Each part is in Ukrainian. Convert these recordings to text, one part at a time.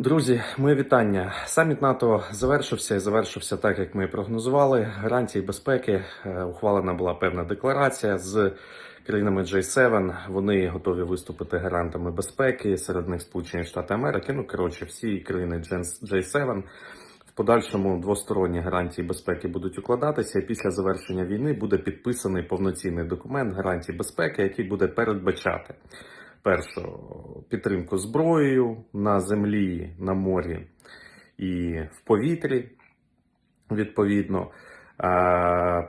Друзі, моє вітання. Саміт НАТО завершився і завершився так, як ми прогнозували. Гарантії безпеки Е, ухвалена була певна декларація з країнами J7. Вони готові виступити гарантами безпеки. Серед них Сполучені Штати Америки. Ну коротше, всі країни J7. В подальшому двосторонні гарантії безпеки будуть укладатися. І після завершення війни буде підписаний повноцінний документ гарантій безпеки, який буде передбачати першу підтримку зброєю на землі, на морі і в повітрі, відповідно.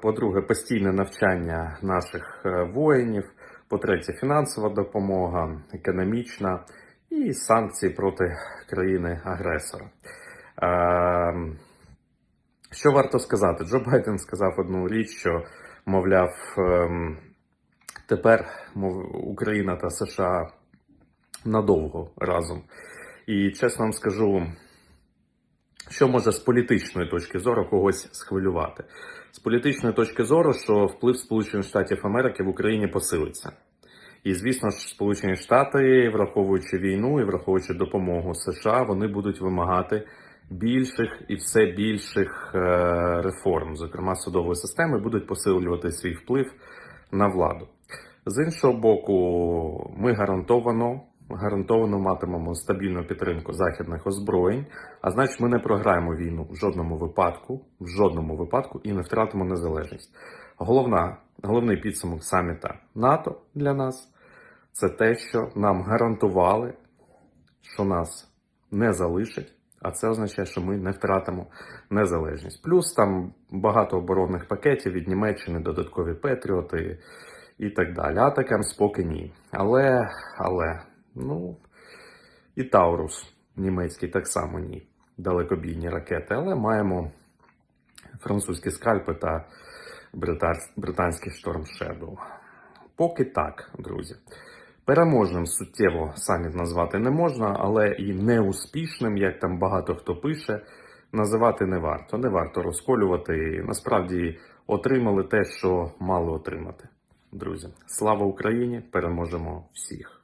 По-друге, постійне навчання наших е, воїнів. По-третє, фінансова допомога, економічна і санкції проти країни-агресора. Що варто сказати? Джо Байден сказав одну річ, що, мовляв, ем, тепер Україна та США надовго разом. І чесно вам скажу, що може з політичної точки зору когось схвилювати? З політичної точки зору, що вплив Сполучених Штатів Америки в Україні посилиться. І звісно ж, Сполучені Штати, враховуючи війну і враховуючи допомогу США, вони будуть вимагати більших і все більших е, реформ, зокрема судової системи, будуть посилювати свій вплив на владу. З іншого боку, ми гарантовано гарантовано матимемо стабільну підтримку західних озброєнь, а значить, ми не програємо війну в жодному випадку, в жодному випадку і не втратимо незалежність. Головна, головний підсумок саміта НАТО для нас це те, що нам гарантували, що нас не залишать. А це означає, що ми не втратимо незалежність. Плюс там багато оборонних пакетів від Німеччини, додаткові Петріоти і так далі. А таке споки ні. Але, але, ну, і Таурус німецький так само ні. Далекобійні ракети. Але маємо французькі скальпи та британський шторм Shadow. Поки так, друзі. Переможним суттєво саміт назвати не можна, але і неуспішним, як там багато хто пише, називати не варто. Не варто розколювати. Насправді отримали те, що мали отримати. Друзі, слава Україні! Переможемо всіх!